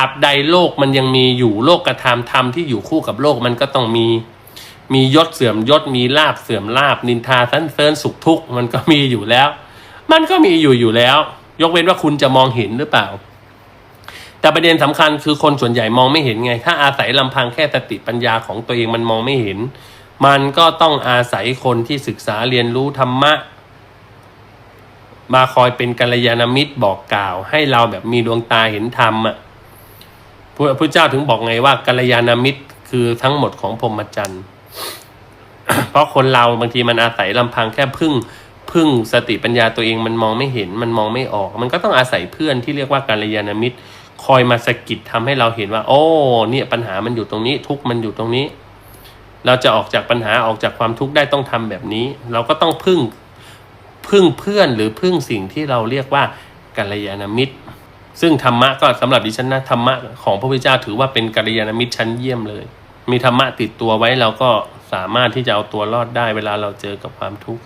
ราบใดโลกมันยังมีอยู่โลกกระทำธรรมที่อยู่คู่กับโลกมันก็ต้องมีมียศเสื่อมยศมีลาบเสื่อมลาบนินทาสันเสริญสุขทุกข์มันก็มีอยู่แล้ว มันก็มีอยู่อยู่แล้ว ยกเว้นว่าคุณจะมองเห็นหรือเปล่า แต่ประเด็นสำคัญคือคนส่วนใหญ่มองไม่เห็นไง ถ้าอาศัยลำพังแค่สติปัญญาของตัวเองมันมองไม่เห็น มันก็ต้องอาศัยคนที่ศึกษาเรียนรู้ธรรมะ มาคอยเป็นกัลยาณมิตรบอกกล่าว ให้เราแบบมีดวงตาเห็นธรรมอะ พระพุทธเจ้าถึงบอกไงว่ากัลยาณมิตรคือทั้งหมดของพรหมจรรย์เพราะคนเราบางทีมันอาศัยลำพังแค่พึ่งพึ่งสติปัญญาตัวเองมันมองไม่เห็นมันมองไม่ออก มันก็ต้องอาศัยเพื่อนที่เรียกว่ากัลยาณมิตร คอยมาสะกิดทำให้เราเห็นว่า โอ้เนี่ยปัญหามันอยู่ตรงนี้ ทุกข์มันอยู่ตรงนี้ เราจะออกจากปัญหาออกจากความทุกข์ได้ต้องทำแบบนี้ เราก็ต้องพึ่งพึ่งเพื่อนหรือพึ่งสิ่งที่เราเรียกว่ากัลยาณมิตร ซึ่งธรรมะก็สำหรับดิฉันนะธรรมะของพระพุทธเจ้าถือว่าเป็นกัลยาณมิตรชั้นเยี่ยมเลย มีธรรมะติดตัวไว้เราก็สามารถที่จะเอาตัวรอดได้เวลาเราเจอกับความทุกข์